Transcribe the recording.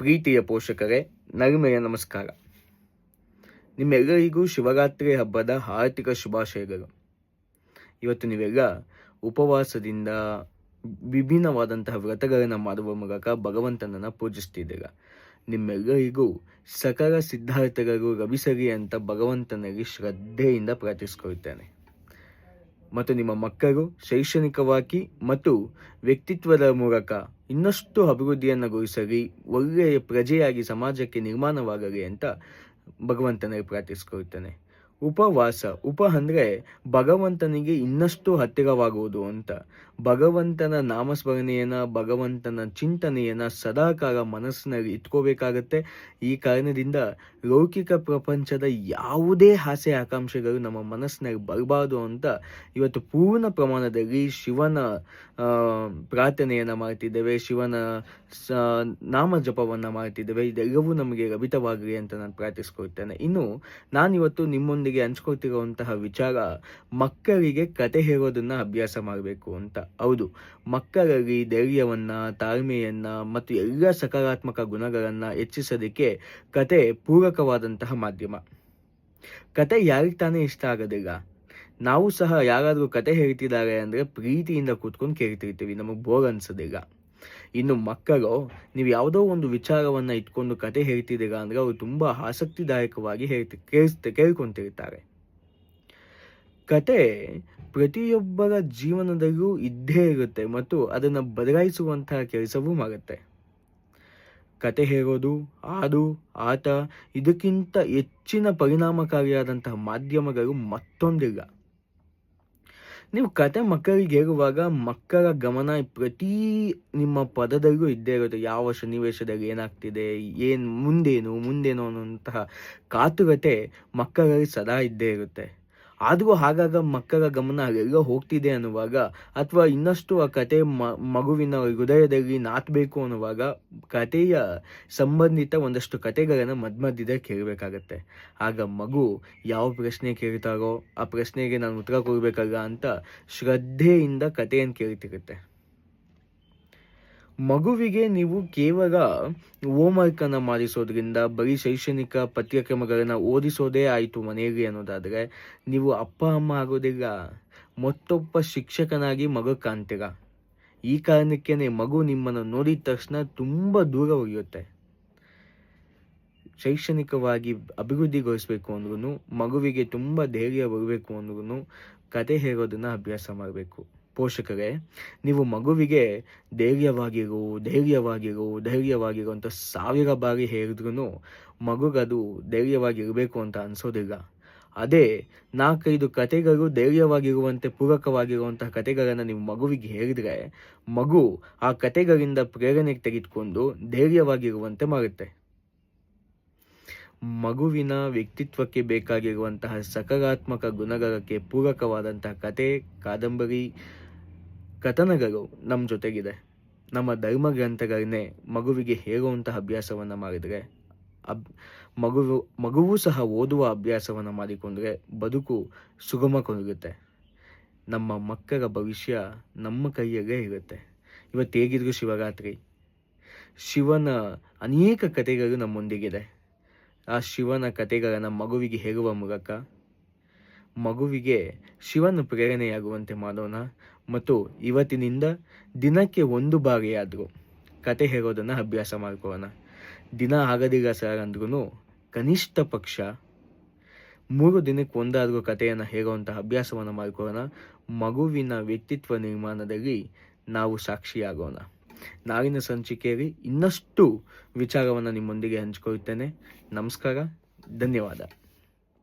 ಪ್ರೀತಿಯ ಪೋಷಕರೇ, ನರ್ಮೆಯ ನಮಸ್ಕಾರ. ನಿಮ್ಮೆಲ್ಲರಿಗೂ ಶಿವರಾತ್ರಿ ಹಬ್ಬದ ಆರ್ಥಿಕ ಶುಭಾಶಯಗಳು. ಇವತ್ತು ನೀವೆಲ್ಲ ಉಪವಾಸದಿಂದ ವಿಭಿನ್ನವಾದಂತಹ ವ್ರತಗಳನ್ನು ಮಾಡುವ ಮೂಲಕ ಭಗವಂತನನ್ನು ಪೂಜಿಸ್ತಿದ್ದೀರ? ನಿಮ್ಮೆಲ್ಲರಿಗೂ ಸಕಲ ಸಿದ್ಧಾರ್ಥಗಳು ರವಿಸರಿ ಅಂತ ಭಗವಂತನಲ್ಲಿ ಶ್ರದ್ಧೆಯಿಂದ ಪ್ರಾರ್ಥಿಸ್ಕೊಳ್ತೇನೆ. ಮತ್ತು ನಿಮ್ಮ ಮಕ್ಕಳು ಶೈಕ್ಷಣಿಕವಾಗಿ ಮತ್ತು ವ್ಯಕ್ತಿತ್ವದ ಮೂಲಕ ಇನ್ನಷ್ಟು ಅಭಿವೃದ್ಧಿಯನ್ನು ಗೊಳಿಸಲಿ ಒಳ್ಳೆಯ ಪ್ರಜೆಯಾಗಿ ಸಮಾಜಕ್ಕೆ ನಿರ್ಮಾಣವಾಗಲಿ ಅಂತ ಭಗವಂತನಿಗೆ ಪ್ರಾರ್ಥಿಸ್ಕೊಳ್ತೇನೆ ಉಪವಾಸ, ಉಪ ಅಂದರೆ ಭಗವಂತನಿಗೆ ಇನ್ನಷ್ಟು ಹತ್ತಿರವಾಗುವುದು ಅಂತ. ಭಗವಂತನ ನಾಮಸ್ಮರಣೆಯನ್ನು, ಭಗವಂತನ ಚಿಂತನೆಯನ್ನು ಸದಾಕಾಲ ಮನಸ್ಸಿನಲ್ಲಿ ಇಟ್ಕೋಬೇಕಾಗತ್ತೆ. ಈ ಕಾರಣದಿಂದ ಲೌಕಿಕ ಪ್ರಪಂಚದ ಯಾವುದೇ ಆಸೆ ಆಕಾಂಕ್ಷೆಗಳು ನಮ್ಮ ಮನಸ್ಸಿನಲ್ಲಿ ಬರಬಾರ್ದು ಅಂತ ಇವತ್ತು ಪೂರ್ಣ ಪ್ರಮಾಣದಲ್ಲಿ ಶಿವನ ಪ್ರಾರ್ಥನೆಯನ್ನು ಮಾಡ್ತಿದ್ದೇವೆ. ಶಿವನ, ಸ, ನಾಮ ಜಪವನ್ನು ಮಾಡ್ತಿದ್ದೇವೆ. ಇದೆಲ್ಲವೂ ನಮಗೆ ಲಭಿತವಾಗಲಿ ಅಂತ ನಾನು ಪ್ರಾರ್ಥಿಸ್ಕೊಳ್ತೇನೆ. ಇನ್ನು ನಾನಿವತ್ತು ನಿಮ್ಮೊಂದಿಗೆ ಹಂಚ್ಕೊಳ್ತಿರುವಂತಹ ವಿಚಾರ ಮಕ್ಕಳಿಗೆ ಕತೆ ಹೇಳೋದನ್ನು ಅಭ್ಯಾಸ ಮಾಡಬೇಕು ಅಂತ. ಹೌದು. ಮಕ್ಕಳಲ್ಲಿ ಧೈರ್ಯವನ್ನು, ತಾಳ್ಮೆಯನ್ನು ಮತ್ತು ಎಲ್ಲ ಸಕಾರಾತ್ಮಕ ಗುಣಗಳನ್ನು ಹೆಚ್ಚಿಸೋದಕ್ಕೆ ಕತೆ ಪೂರಕವಾದಂತಹ ಮಾಧ್ಯಮ. ಕತೆ ಯಾರಿಗೆ ತಾನೇ ಇಷ್ಟ ಆಗೋದಿಲ್ಲ. ನಾವು ಸಹ ಯಾರಾದರೂ ಕತೆ ಹೇಳ್ತಿದ್ದಾರೆ ಅಂದರೆ ಪ್ರೀತಿಯಿಂದ ಕೂತ್ಕೊಂಡು ಕೇಳ್ತಿರ್ತೀವಿ. ನಮಗೆ ಬೋರ್ ಅನ್ಸೋದಿಲ್ಲ. ಇನ್ನು ಮಕ್ಕಳು, ನೀವು ಯಾವುದೋ ಒಂದು ವಿಚಾರವನ್ನು ಇಟ್ಕೊಂಡು ಕತೆ ಹೇಳ್ತಿದ್ದೀರಾ ಅಂದರೆ ಅವರು ತುಂಬ ಆಸಕ್ತಿದಾಯಕವಾಗಿ ಹೇಳ್ತಿ ಕೇಳಿಸ್ತ ಕೇಳ್ಕೊಂತಿರ್ತಾರೆ. ಕತೆ ಪ್ರತಿಯೊಬ್ಬರ ಜೀವನದಲ್ಲೂ ಇದ್ದೇ ಇರುತ್ತೆ ಮತ್ತು ಅದನ್ನು ಬದಲಾಯಿಸುವಂತಹ ಕೆಲಸವೂ ಮಾಡುತ್ತೆ ಕತೆ ಹೇಳೋದು ಹಾಡು, ಆಟ, ಇದಕ್ಕಿಂತ ಹೆಚ್ಚಿನ ಪರಿಣಾಮಕಾರಿಯಾದಂತಹ ಮಾಧ್ಯಮಗಳು ಮತ್ತೊಂದಿಲ್ಲ. ನೀವು ಕತೆ ಮಕ್ಕಳಿಗೆ ಹೇಳುವಾಗ ಮಕ್ಕಳ ಗಮನ ಪ್ರತಿ ನಿಮ್ಮ ಪದದಲ್ಲೂ ಇದ್ದೇ ಇರುತ್ತೆ. ಯಾವ ಸನ್ನಿವೇಶದಲ್ಲಿ ಏನಾಗ್ತಿದೆ, ಏನು ಮುಂದೇನು ಮುಂದೇನು ಅನ್ನುವಂತಹ ಕಾತುರತೆ ಮಕ್ಕಳಲ್ಲಿ ಸದಾ ಇದ್ದೇ ಇರುತ್ತೆ. ಆದರೂ ಆಗಾಗ ಮಕ್ಕಳ ಗಮನ ಅಲ್ಲೆಲ್ಲೋ ಹೋಗ್ತಿದೆ ಅನ್ನುವಾಗ ಅಥವಾ ಇನ್ನಷ್ಟು ಆ ಕತೆ ಮಗುವಿನ ಹೃದಯದಲ್ಲಿ ನಾತಬೇಕು ಅನ್ನುವಾಗ ಕತೆಯ ಸಂಬಂಧಿತ ಒಂದಷ್ಟು ಕತೆಗಳನ್ನು ಮದ್ಮದ್ದಿದೆ ಕೇಳಬೇಕಾಗತ್ತೆ. ಆಗ ಮಗು ಯಾವ ಪ್ರಶ್ನೆ ಕೇಳ್ತಾರೋ ಆ ಪ್ರಶ್ನೆಗೆ ನಾನು ಉತ್ತರ ಕೊಡಬೇಕಲ್ಲ ಅಂತ ಶ್ರದ್ಧೆಯಿಂದ ಕಥೆಯನ್ನು ಕೇಳ್ತಿರುತ್ತೆ. ಮಗುವಿಗೆ ನೀವು ಕೇವಲ ಹೋಮ್ವರ್ಕ್ ಅನ್ನ ಮಾಡಿಸೋದ್ರಿಂದ, ಬರೀ ಶೈಕ್ಷಣಿಕ ಪಠ್ಯಕ್ರಮಗಳನ್ನು ಓದಿಸೋದೇ ಆಯಿತು ಮನೆಯಲ್ಲಿ ಅನ್ನೋದಾದ್ರೆ, ನೀವು ಅಪ್ಪ, ಅಮ್ಮ ಆಗೋದಿಲ್ಲ. ಮತ್ತೊಬ್ಬ ಶಿಕ್ಷಕನಾಗಿ ಮಗು ಕಾಣ್ತೀರ? ಈ ಕಾರಣಕ್ಕೇನೆ ಮಗು ನಿಮ್ಮನ್ನು ನೋಡಿದ ತಕ್ಷಣ ತುಂಬ ದೂರ ಒಯ್ಯುತ್ತೆ ಶೈಕ್ಷಣಿಕವಾಗಿ ಅಭಿವೃದ್ಧಿಗೊಳಿಸಬೇಕು ಅಂದ್ರೂ ಮಗುವಿಗೆ ತುಂಬ ಧೈರ್ಯ ಬರಬೇಕು ಅಂದ್ರೂ ಕತೆ ಹೇಳೋದನ್ನ ಅಭ್ಯಾಸ ಮಾಡಬೇಕು. ಪೋಷಕರೇ, ನೀವು ಮಗುವಿಗೆ ಧೈರ್ಯವಾಗಿರು ಧೈರ್ಯವಾಗಿರು ಧೈರ್ಯವಾಗಿರು ಅಂತ ಸಾವಿರ ಬಾರಿ ಹೇಳಿದ್ರು ಮಗುಗದು ಧೈರ್ಯವಾಗಿರಬೇಕು ಅಂತ ಅನಿಸೋದಿಲ್ಲ. ಅದೇ ನಾಲ್ಕೈದು ಕತೆಗಳು ಧೈರ್ಯವಾಗಿರುವಂತೆ ಪೂರಕವಾಗಿರುವಂತಹ ಕತೆಗಳನ್ನು ನೀವು ಮಗುವಿಗೆ ಹೇಳಿದ್ರೆ, ಮಗು ಆ ಕತೆಗಳಿಂದ ಪ್ರೇರಣೆ ತೆಗೆದುಕೊಂಡು ಧೈರ್ಯವಾಗಿರುವಂತೆ ಮಾಡುತ್ತೆ. ಮಗುವಿನ ವ್ಯಕ್ತಿತ್ವಕ್ಕೆ ಬೇಕಾಗಿರುವಂತಹ ಸಕಾರಾತ್ಮಕ ಗುಣಗಳಕ್ಕೆ ಪೂರಕವಾದಂತಹ ಕತೆ ಕಾದಂಬರಿ ಕಥನಗಳು ನಮ್ಮ ಜೊತೆಗಿದೆ. ನಮ್ಮ ಧರ್ಮ ಗ್ರಂಥಗಳನ್ನೇ ಮಗುವಿಗೆ ಹೇರುವಂತಹ ಅಭ್ಯಾಸವನ್ನು ಮಾಡಿದರೆ, ಅಬ್, ಮಗುವು, ಮಗುವೂ ಸಹ ಓದುವ ಅಭ್ಯಾಸವನ್ನು ಮಾಡಿಕೊಂಡ್ರೆ ಬದುಕು ಸುಗಮ ಕೊಡುತ್ತೆ ನಮ್ಮ ಮಕ್ಕಳ ಭವಿಷ್ಯ ನಮ್ಮ ಕೈಯಲ್ಲೇ ಇರುತ್ತೆ. ಇವತ್ತು ಹೇಗಿದ್ರು ಶಿವರಾತ್ರಿ? ಶಿವನ ಅನೇಕ ಕಥೆಗಳು ನಮ್ಮೊಂದಿಗಿದೆ. ಆ ಶಿವನ ಕಥೆಗಳನ್ನು ಮಗುವಿಗೆ ಹೇಗುವ ಮೂಲಕ ಮಗುವಿಗೆ ಶಿವನ ಪ್ರೇರಣೆಯಾಗುವಂತೆ ಮಾಡೋಣ. ಮತ್ತು ಇವತ್ತಿನಿಂದ ದಿನಕ್ಕೆ ಒಂದು ಬಾರಿಯಾದರೂ ಕತೆ ಹೇಳೋದನ್ನು ಅಭ್ಯಾಸ ಮಾಡ್ಕೊಳ್ಳೋಣ. ದಿನ ಆಗದೀಗ ಸರ್ ಅಂದ್ರೂ ಕನಿಷ್ಠ ಪಕ್ಷ ಮೂರು ದಿನಕ್ಕೆ ಒಂದಾದರೂ ಕಥೆಯನ್ನು ಹೇಳುವಂತಹ ಅಭ್ಯಾಸವನ್ನು ಮಾಡ್ಕೋಣ ಮಗುವಿನ ವ್ಯಕ್ತಿತ್ವ ನಿರ್ಮಾಣದಲ್ಲಿ ನಾವು ಸಾಕ್ಷಿಯಾಗೋಣ. ನಾಳಿನ ಸಂಚಿಕೆಯಲ್ಲಿ ಇನ್ನಷ್ಟು ವಿಚಾರವನ್ನು ನಿಮ್ಮೊಂದಿಗೆ ಹಂಚಿಕೊಳ್ಳುತ್ತೇನೆ ನಮಸ್ಕಾರ, ಧನ್ಯವಾದ.